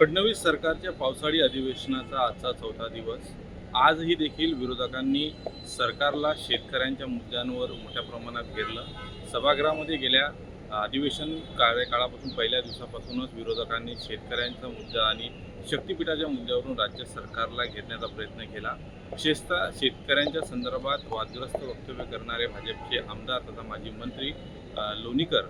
फडणवीस सरकारच्या पावसाळी अधिवेशनाचा आजचा चौथा दिवस. आजही देखील विरोधकांनी सरकारला शेतकऱ्यांच्या मुद्द्यांवर मोठ्या प्रमाणात घेरलं. सभागृहामध्ये गेल्या अधिवेशन कार्यकाळापासून पहिल्या दिवसापासूनच विरोधकांनी शेतकऱ्यांचा मुद्दा आणि शक्तिपीठाच्या मुद्द्यावरून राज्य सरकारला घेरण्याचा प्रयत्न केला. विशेषतः शेतकऱ्यांच्या संदर्भात वादग्रस्त वक्तव्य करणारे भाजपचे आमदार तथा माजी मंत्री लोणीकर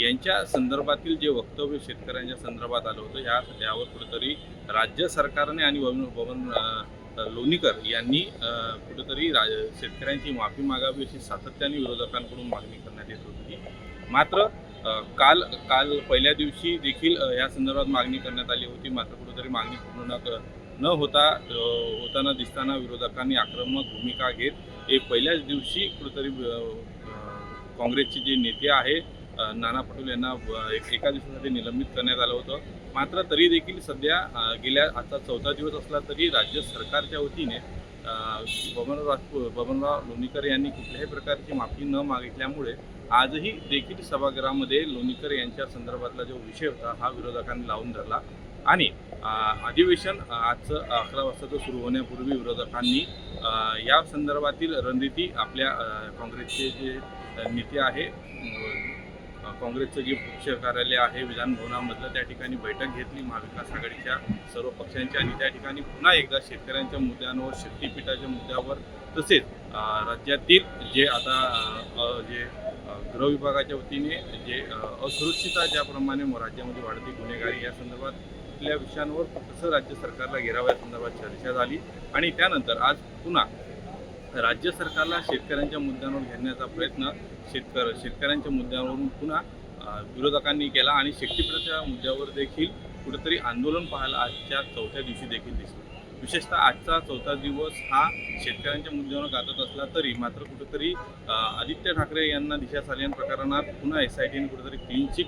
यांच्या संदर्भातील जे वक्तव्य शेतकऱ्यांच्या संदर्भात आलं होतं ह्या यावर कुठेतरी राज्य सरकारने आणि बबन लोणीकर यांनी कुठेतरी राज शेतकऱ्यांची माफी मागावी अशी सातत्याने विरोधकांकडून मागणी करण्यात येत होती. मात्र काल काल पहिल्या दिवशी देखील या संदर्भात मागणी करण्यात आली होती. मात्र कुठेतरी मागणी पूर्ण न न होता होताना दिसताना विरोधकांनी आक्रमक भूमिका घेत एक पहिल्याच दिवशी कुठेतरी काँग्रेसचे जे नेते आहे नाना पटोले यांना एक एका दिवसासाठी निलंबित करण्यात आलं होतं. मात्र तरी देखील सध्या गेल्या आता चौथा दिवस असला तरी राज्य सरकारच्या वतीने बबनराव राजपूत बबनराव लोणीकर यांनी कुठल्याही प्रकारची माफी न मागितल्यामुळे आजही देखील सभागृहामध्ये लोणीकर यांच्या संदर्भातला जो विषय होता हा विरोधकांनी लावून धरला. आणि अधिवेशन आजचं अकरा वाजताचं सुरू होण्यापूर्वी विरोधकांनी या संदर्भातील रणनीती आपल्या काँग्रेसचे जे नेते आहे. काँग्रेसचं जे पक्ष कार्यालय आहे विधानभवनामधलं त्या ठिकाणी बैठक घेतली. महाविकास आघाडीच्या सर्व पक्षांच्या आणि त्या ठिकाणी पुन्हा एकदा शेतकऱ्यांच्या मुद्द्यांवर शक्तीपीठाच्या मुद्द्यावर तसेच राज्यातील जे आता जे गृहविभागाच्या गृह विभागाच्या वतीने जे असुरक्षितता ज्याप्रमाणे म- राज्यामध्ये वाढती गुन्हेगारी या संदर्भात कुठल्या विषयांवर कसं राज्य सरकारला घेरावं या संदर्भात चर्चा झाली. आणि त्यानंतर आज पुन्हा राज्य सरकारला शेतकऱ्यांच्या मुद्द्यांवर घेण्याचा प्रयत्न शेतकर शेतकऱ्यांच्या मुद्द्यांवरून पुन्हा विरोधकांनी केला आणि शक्तीपीठाच्या मुद्द्यावर देखील कुठेतरी आंदोलन पाहायला आजच्या चौथ्या दिवशी देखील दिसलं. विशेषतः आजचा चौथा दिवस हा शेतकऱ्यांच्या मुद्द्यावर गाजत असला तरी मात्र कुठेतरी आदित्य ठाकरे यांना दिशा सालियन प्रकरणात पुन्हा एस आय टीने कुठेतरी क्लीन चिट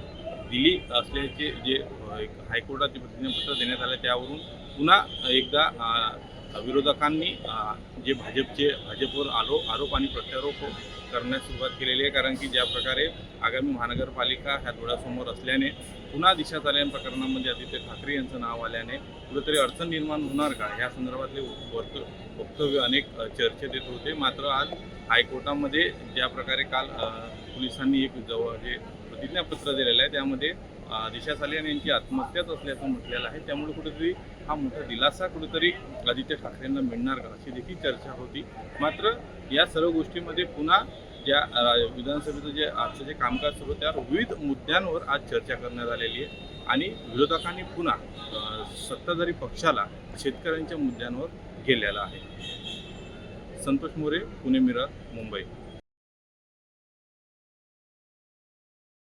दिली असल्याचे जे एक हायकोर्टाचे प्रतिज्ञापत्र देण्यात आले त्यावरून पुन्हा एकदा विरोधकांनी जे भाजपचे भाजपवर आलो आरोप आणि प्रत्यारोप करण्यास सुरुवात केलेली आहे. कारण की ज्या प्रकारे आगामी महानगरपालिका ह्या डोळ्यासमोर असल्याने पुन्हा दिशा चालयन प्रकरणामध्ये आदित्य ठाकरे यांचं नाव आल्याने कुठेतरी अडचण निर्माण होणार का? या संदर्भातले वर्त वक्तव्य अनेक चर्चेत येत होते. मात्र आज हायकोर्टामध्ये ज्या प्रकारे काल पोलिसांनी एक जवळ जे प्रतिज्ञापत्र दिलेलं आहे त्यामध्ये दिशा सालियान यांची आत्महत्याच असल्याचं म्हटलेलं आहे. त्यामुळे कुठेतरी हा मोठा दिलासा कुठेतरी आदित्य ठाकरेंना मिळणार का अशी देखील चर्चा होती. मात्र या सर्व गोष्टीमध्ये पुन्हा ज्या विधानसभेचं जे आजचं जे कामकाज सुरू त्या त्यावर विविध मुद्द्यांवर आज चर्चा करण्यात आलेली आहे. आणि विरोधकांनी पुन्हा सत्ताधारी पक्षाला शेतकऱ्यांच्या मुद्द्यांवर गेलेला आहे. संतोष मोरे पुणे मिरज मुंबई.